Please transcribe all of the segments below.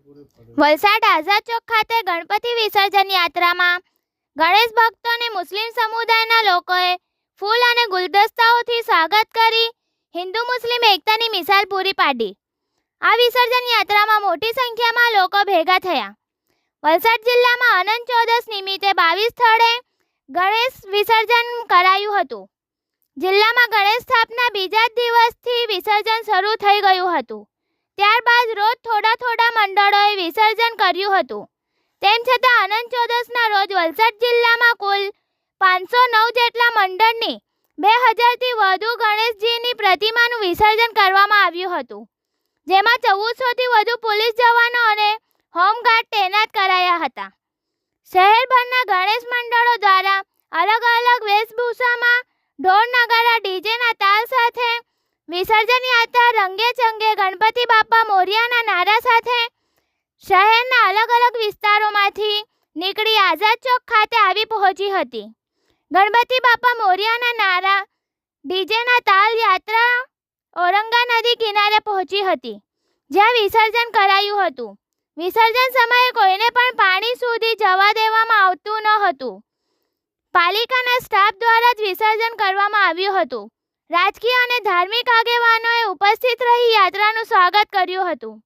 વલસાડ આઝાદ ચોક ખાતે ગણપતિ વિસર્જન યાત્રામાં ગણેશ ભક્તો અને મુસ્લિમ સમુદાયના લોકોએ ફૂલ અને ગુલદસ્તાઓથી સ્વાગત કરી હિન્દુ મુસ્લિમ એકતાની મિસાલ પૂરી પાડી. આ વિસર્જન યાત્રામાં મોટી સંખ્યામાં લોકો ભેગા થયા. વલસાડ જિલ્લામાં અનંત ચૌદશ નિમિત્તે બાવીસ સ્થળે ગણેશ વિસર્જન કરાયું હતું. જિલ્લામાં ગણેશ સ્થાપના બીજા જ દિવસથી વિસર્જન શરૂ થઈ ગયું હતું. ત્યારબાદ રોજ થોડા થોડા મંડળોએ વિસર્જન કર્યું હતું. તેમ છતાં અનંત ચોદસના રોજ વલસાડ જિલ્લામાં કુલ પાંચસો નવ જેટલા મંડળની બે હજારથી વધુ ગણેશજીની પ્રતિમાનું વિસર્જન કરવામાં આવ્યું હતું, જેમાં ચૌદસોથી વધુ પોલીસ જવાનો અને હોમગાર્ડ તૈનાત કરાયા હતા. શહેરભરના ગણેશ મંડળો દ્વારા અલગ અલગ વેશભૂષામાં ઢોર નગારા, ડીજેના તાલ સાથે વિસર્જન યાત્રા, રંગે ચંગે ગણપતિ બાપા મોર્યાના નારા સાથે શહેરના અલગ અલગ વિસ્તારોમાંથી નીકળી આઝાદ ચોક ખાતે આવી પહોંચી હતી. ગણપતિ બાપા મોર્યાના નારા, ડીજેના તાલ યાત્રા, ઔરંગા નદી કિનારે પહોંચી હતી, જ્યાં વિસર્જન કરાયું હતું. વિસર્જન સમયે કોઈને પણ પાણી સુધી જવા દેવામાં આવતું ન હતું. પાલિકાના સ્ટાફ દ્વારા જ વિસર્જન કરવામાં આવ્યું હતું. રાજકીય અને ધાર્મિક આગેવાનોએ ઉપસ્થિત રહી યાત્રાનું સ્વાગત કર્યું હતું.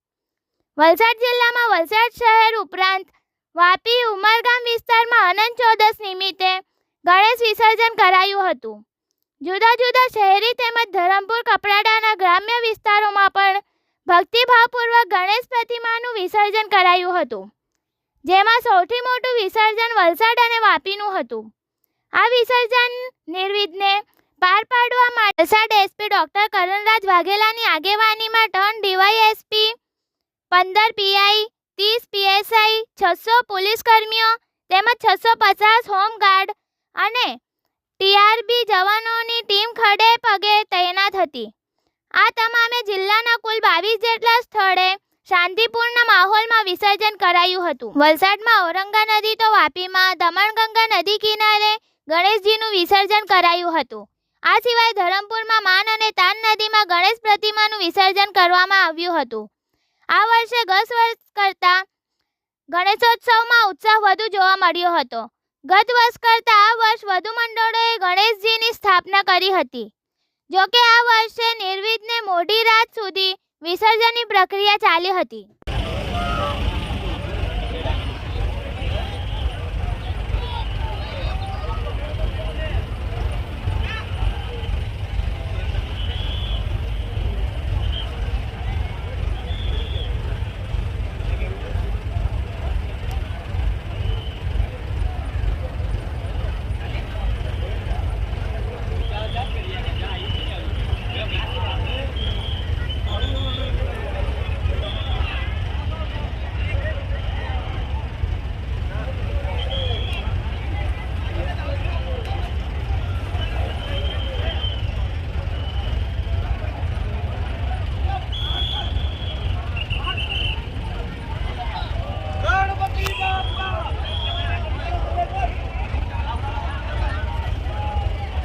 વલસાડ જિલ્લામાં વલસાડ શહેર ઉપરાંત વાપી ઉમરગામ વિસ્તારમાં અનંત ચૌદશ નિમિત્તે ગણેશ વિસર્જન કરાયું હતું. જુદા જુદા શહેરી તેમજ ધરમપુર, કપરાડાના ગ્રામ્ય વિસ્તારોમાં પણ ભક્તિભાવપૂર્વક ગણેશ પ્રતિમાનું વિસર્જન કરાયું હતું, જેમાં સૌથી મોટું વિસર્જન વલસાડ અને વાપીનું હતું. આ વિસર્જન નિર્વિઘ્ને પાર પાડવા માટે વલસાડ એસપી ડોક્ટર કરણરાજ વાઘેલાની આગેવાનીમાં ટર્ન ડીવાયએસપી પંદર પીઆઈ, ત્રીસ પીએસઆઈ, છસો પોલીસ કર્મીઓ તેમજ છસો પચાસ હોમગાર્ડ અને ટીઆરબી જવાનોની ટીમ ખડે પગે તૈનાત હતી. આ તમામે જિલ્લાના કુલ બાવીસ જેટલા સ્થળે શાંતિપૂર્ણ માહોલમાં વિસર્જન કરાયું હતું. વલસાડમાં ઔરંગા નદી તો વાપીમાં, દમણગંગા નદી કિનારે ગણેશજીનું વિસર્જન કરાયું હતું. આ સિવાય ધરમપુરમાં માન અને તાન નદીમાં ગણેશ પ્રતિમાનું વિસર્જન કરવામાં આવ્યું હતું. આ વર્ષે ગત વર્ષ કરતાં ગણેશોત્સવમાં ઉત્સાહ વધુ જોવા મળ્યો હતો. ગત વર્ષ કરતાં આ વર્ષ વધુ મંડળોએ ગણેશજીની સ્થાપના કરી હતી. જોકે આ વર્ષે નિર્વિઘ્ને મોડી રાત સુધી વિસર્જનની પ્રક્રિયા ચાલી હતી.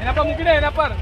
એના પર મૂકી દે એના પર